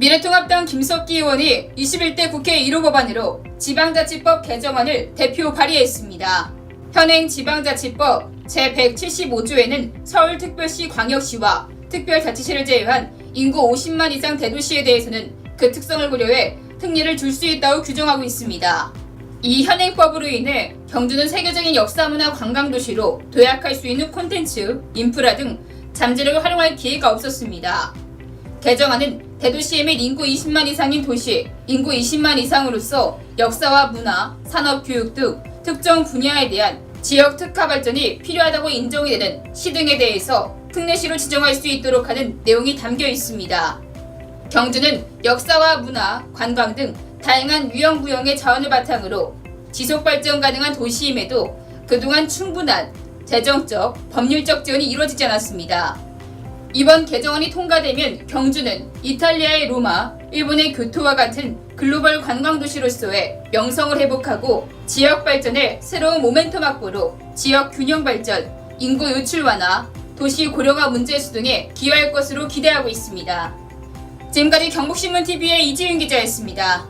미래통합당 김석기 의원이 21대 국회 1호 법안으로 지방자치법 개정안을 대표 발의했습니다. 현행 지방자치법 제175조에는 서울특별시 광역시와 특별자치시를 제외한 인구 50만 이상 대도시에 대해서는 그 특성을 고려해 특례를 줄 수 있다고 규정하고 있습니다. 이 현행법으로 인해 경주는 세계적인 역사문화 관광도시로 도약할 수 있는 콘텐츠, 인프라 등 잠재력을 활용할 기회가 없었습니다. 개정안은 대도시에 및 인구 20만 이상인 도시, 인구 20만 이상으로서 역사와 문화, 산업, 교육 등 특정 분야에 대한 지역 특화 발전이 필요하다고 인정이 되는 시 등에 대해서 특례시로 지정할 수 있도록 하는 내용이 담겨 있습니다. 경주는 역사와 문화, 관광 등 다양한 유형 부형의 자원을 바탕으로 지속 발전 가능한 도시임에도 그동안 충분한 재정적, 법률적 지원이 이루어지지 않았습니다. 이번 개정안이 통과되면 경주는 이탈리아의 로마, 일본의 교토와 같은 글로벌 관광도시로서의 명성을 회복하고 지역 발전의 새로운 모멘텀 확보로 지역 균형 발전, 인구 유출 완화, 도시 고령화 문제 해소 등에 기여할 것으로 기대하고 있습니다. 지금까지 경북신문TV의 이지윤 기자였습니다.